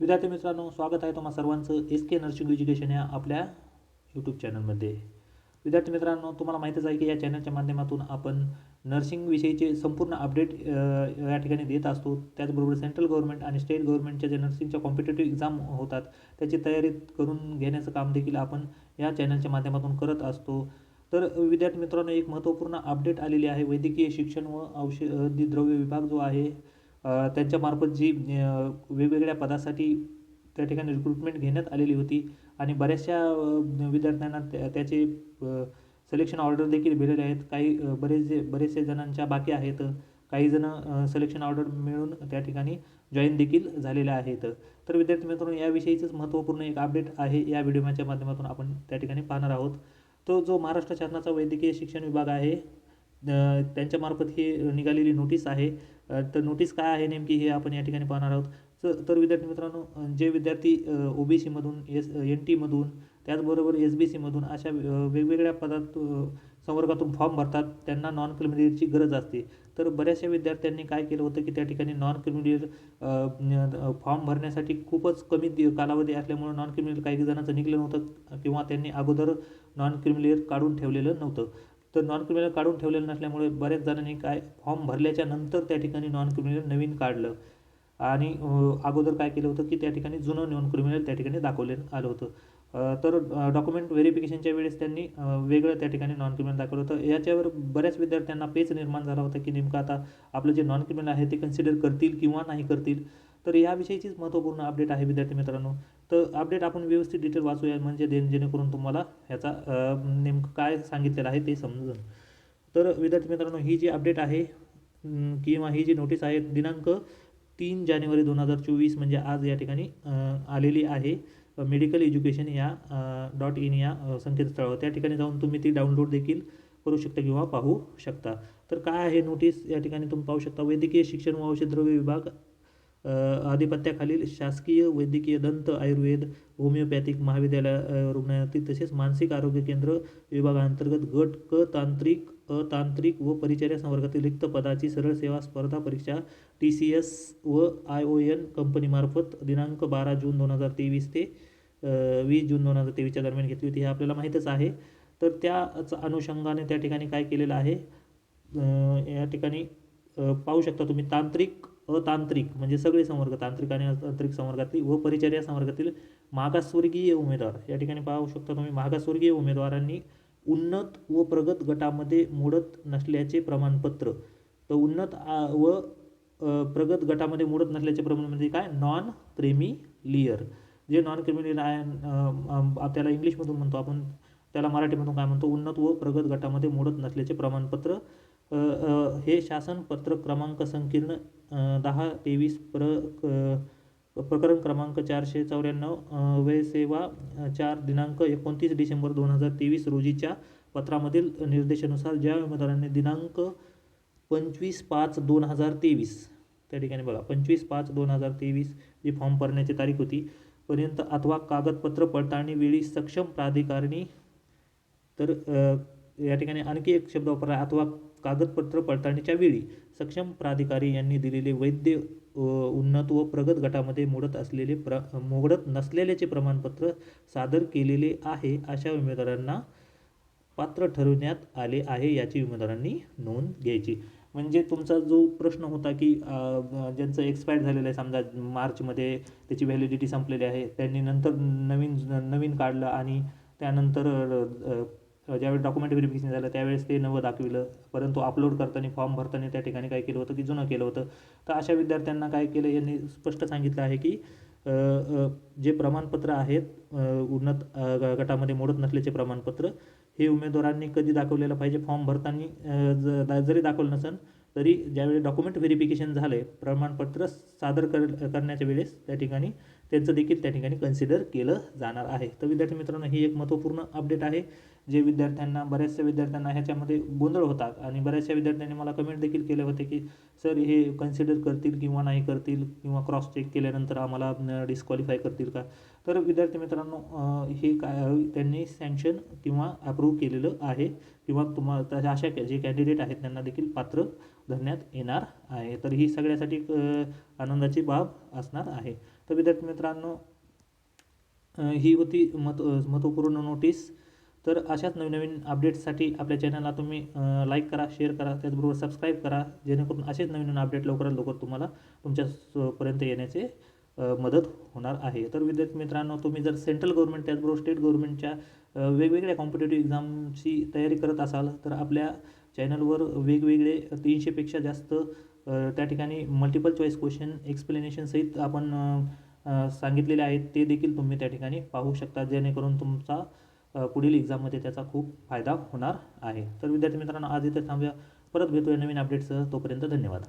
विद्यार्थी मित्रांनो स्वागत आहे तुम्हाला सर्वांचं एस के नर्सिंग एज्युकेशन या आपल्या यूट्यूब चॅनलमध्ये विद्यार्थी मित्रांनो तुम्हाला माहितीच आहे की या चॅनलच्या माध्यमातून आपण नर्सिंगविषयीचे संपूर्ण अपडेट या ठिकाणी देत असतो. त्याचबरोबर सेंट्रल गव्हर्नमेंट आणि स्टेट गव्हर्नमेंटच्या ज्या नर्सिंगच्या कॉम्पिटेटिव्ह एक्झाम होतात त्याची तयारी करून घेण्याचं काम देखील आपण या चॅनलच्या माध्यमातून करत असतो. तर विद्यार्थी मित्रांनो एक महत्त्वपूर्ण अपडेट आलेली आहे. वैद्यकीय शिक्षण व औषधी द्रव्य विभाग जो आहे त्यांच्यामार्फत जी वेगवेगळ्या पदासाठी त्या ठिकाणी रिक्रुटमेंट घेण्यात आलेली होती. आणि बऱ्याचशा विद्यार्थ्यांना त्या त्याचे सिलेक्शन ऑर्डर देखील दिलेले आहेत. काही बरेच जे बरेचसे जणांच्या बाकी आहेत. काही जण सिलेक्शन ऑर्डर मिळून त्या ठिकाणी जॉईन देखील झालेले आहेत. तर विद्यार्थी मित्रांनो याविषयीचंच महत्त्वपूर्ण एक अपडेट आहे. या व्हिडिओच्या माध्यमातून आपण त्या ठिकाणी पाहणार आहोत. तो जो महाराष्ट्र शासनाचा वैद्यकीय शिक्षण विभाग आहे त्यांच्यामार्फत ही निघालेली नोटीस आहे. तर नोटीस काय आहे नेमकी हे आपण या ठिकाणी पाहणार आहोत. तर तर विद्यार्थी मित्रांनो जे विद्यार्थी ओ बी सीमधून एस एन टीमधून त्याचबरोबर एस बी सीमधून अशा वेगवेगळ्या पदात संवर्गातून फॉर्म भरतात. त्यांना नॉन क्रिमिलियरची गरज असते. तर बऱ्याचशा विद्यार्थ्यांनी काय केलं होतं की त्या ठिकाणी नॉन क्रिमिलियर फॉर्म भरण्यासाठी खूपच कमी कालावधी असल्यामुळं नॉन क्रिमिलियर काही जणांचं निघलं नव्हतं किंवा त्यांनी अगोदर नॉन क्रिमिलियर काढून ठेवलेलं नव्हतं. तर नॉन क्रिमिनल काढून ठेवलेलं नसल्यामुळे बऱ्याच जणांनी काय फॉर्म भरल्याच्या नंतर त्या ठिकाणी नॉन क्रिमिनल नवीन काढलं. आणि अगोदर काय केलं होतं की त्या ठिकाणी जुनं नॉन क्रिमिनल त्या ठिकाणी दाखवण्यात आलं होतं. तर डॉक्युमेंट व्हेरिफिकेशनच्या वेळेस त्यांनी वेगळं त्या ठिकाणी नॉन क्रिमिनल दाखवलं होतं. याच्यावर बऱ्याच विद्यार्थ्यांना पेच निर्माण झाला होता की नेमकं आता आपलं जे नॉन क्रिमिनल आहे ते कन्सिडर करतील किंवा नाही करतील. तर याविषयीचीच महत्त्वपूर्ण अपडेट आहे विद्यार्थी मित्रांनो. तर अपडेट आपण व्यवस्थित डिटेल वाचूया म्हणजे जे जेणेकरून तुम्हाला ह्याचा नेमकं काय सांगितलेलं आहे ते समजून. तर विद्यार्थी मित्रांनो ही जी अपडेट आहे किंवा ही जी नोटीस आहे दिनांक तीन जानेवारी दोन हजार चोवीस म्हणजे आज या ठिकाणी आलेली आहे. मेडिकल एज्युकेशन या डॉट इन या संकेतस्थळावर. त्या ठिकाणी जाऊन तुम्ही ती डाउनलोड देखील करू शकता किंवा पाहू शकता. तर काय आहे नोटीस या ठिकाणी तुम्ही पाहू शकता वैद्यकीय शिक्षण व औषधद्रव्य विभाग आधिपत्याखालील शासकीय वैद्यकीय दंत आयुर्वेद होमिओपॅथिक महाविद्यालय रुग्णालयातील तसेच मानसिक आरोग्य केंद्र विभागांतर्गत गट क तांत्रिक अतांत्रिक व परिचर्या संवर्गातील रिक्त पदाची सरळ सेवा स्पर्धा परीक्षा टी सी एस व आय ओ एन कंपनीमार्फत दिनांक बारा जून दोन हजार तेवीस ते वीस जून दोन हजार तेवीसच्या दरम्यान घेतली होती. हे आपल्याला माहीतच आहे. तर त्याच अनुषंगाने त्या ठिकाणी काय केलेलं आहे? या ठिकाणी पाहू शकता तुम्ही तांत्रिक अतांत्रिक म्हणजे सगळे संवर्ग तांत्रिक आणि अतांत्रिक संवर्गातील व परिचर्या संवर्गातील मागासवर्गीय उमेदवार. या ठिकाणी पाहू शकता तुम्ही मागासवर्गीय उमेदवारांनी उन्नत व प्रगत गटामध्ये मोडत नसल्याचे प्रमाणपत्र. तर उन्नत व प्रगत गटामध्ये मोडत नसल्याचे प्रमाण म्हणजे काय? नॉन क्रेमी लिअर जे नॉन क्रिमिनल आहे त्याला इंग्लिशमधून म्हणतो. आपण त्याला मराठीमधून काय म्हणतो? उन्नत व प्रगत गटामध्ये मोडत नसल्याचे प्रमाणपत्र. हे शासन पत्र क्रमांक संकीर्ण दहा तेवीस प्र प्रकरण क्रमांक चारशे चौऱ्याण्णव वयसेवा चार दिनांक एकोणतीस डिसेंबर दोन हजार तेवीस रोजीच्या पत्रामधील निर्देशानुसार ज्या उमेदवारांनी दिनांक पंचवीस पाच दोन हजार तेवीस त्या ठिकाणी बघा पंचवीस पाच दोन हजार तेवीस जी फॉर्म भरण्याची तारीख होती पर्यंत अथवा कागदपत्र पडताळणी वेळी सक्षम प्राधिकारणी तर या ठिकाणी आणखी एक शब्द वापरला अथवा कागदपत्र पडताळणीच्या वेळी सक्षम प्राधिकारी यांनी दिलेले वैद्य उन्नत व प्रगत गटामध्ये मोडत असलेले प्र मोडत नसलेल्याचे प्रमाणपत्र सादर केलेले आहे अशा उमेदवारांना पात्र ठरवण्यात आले आहे याची उमेदवारांनी नोंद घ्यायची. म्हणजे तुमचा जो प्रश्न होता की ज्यांचं एक्सपायर झालेलं आहे समजा मार्चमध्ये त्याची व्हॅलिडिटी संपलेली आहे त्यांनी नंतर नवीन नवीन काढलं आणि त्यानंतर ज्यावेळी डॉक्युमेंट व्हेरिफिकेशन झालं त्यावेळेस ते नवं दाखविलं. परंतु अपलोड करताना फॉर्म भरताना त्या ठिकाणी काय केलं होतं की जुनं केलं होतं. तर अशा विद्यार्थ्यांना काय केलं यांनी स्पष्ट सांगितलं आहे की जे प्रमाणपत्र आहेत उन्नत ग- गटामध्ये मोडत नसल्याचे प्रमाणपत्र हे उमेदवारांनी कधी दाखवलेलं पाहिजे? फॉर्म भरताना ज- दा- जरी दाखवलं नसेल तरी ज्यावेळी डॉक्युमेंट व्हेरिफिकेशन झालं आहे प्रमाणपत्र सादर कर करण्याच्या वेळेस त्या ठिकाणी त्यांचं देखील त्या ठिकाणी कन्सिडर केलं जाणार आहे. तर विद्यार्थी मित्रांनो ही एक महत्त्वपूर्ण अपडेट आहे. जे विद्यार्थ्यांना बऱ्याचशा विद्यार्थ्यांना ह्याच्यामध्ये गोंधळ होता आणि बऱ्याचशा विद्यार्थ्यांनी मला कमेंट देखील केले होते की सर हे कन्सिडर करतील किंवा नाही करतील किंवा क्रॉस चेक केल्यानंतर आम्हाला डिस्क्वालिफाय करतील का? तर विद्यार्थी मित्रांनो हे काय त्यांनी सँक्शन किंवा अप्रूव्ह केलेलं आहे किंवा तुम्हा अशा जे कॅन्डिडेट आहेत त्यांना देखील पात्र धरण्यात येणार आहे. तर ही सगळ्यासाठी आनंदाची बाब असणार आहे. तर विद्यार्थी मित्रांनो ही होती मत महत्त्वपूर्ण नोटीस तर अशाच नवीन नवीन अपडेट्ससाठी आपल्या चॅनलला तुम्ही लाईक करा शेअर करा त्याचबरोबर सबस्क्राईब करा जेणेकरून असेच नवीन नवीन अपडेट लवकरात लवकर तुम्हाला तुमच्या येण्याचे मदत होणार आहे. तर विद्यार्थी मित्रांनो तुम्ही जर सेंट्रल गव्हर्नमेंट त्याचबरोबर स्टेट गव्हर्नमेंटच्या वेगवेगळ्या कॉम्पिटेटिव्ह एक्झामची तयारी करत असाल तर आपल्या चॅनलवर वेगवेगळे तीनशेपेक्षा जास्त त्या ठिकाणी मल्टिपल चॉईस क्वेश्चन एक्सप्लेनेशनसहित आपण सांगितलेले आहेत ते देखील तुम्ही त्या ठिकाणी पाहू शकता जेणेकरून तुमचा पुढील एक्झाममध्ये त्याचा खूप फायदा होणार आहे. तर विद्यार्थी मित्रांनो आज इथे थांबूया. परत भेटूया नवीन अपडेटसह तोपर्यंत धन्यवाद.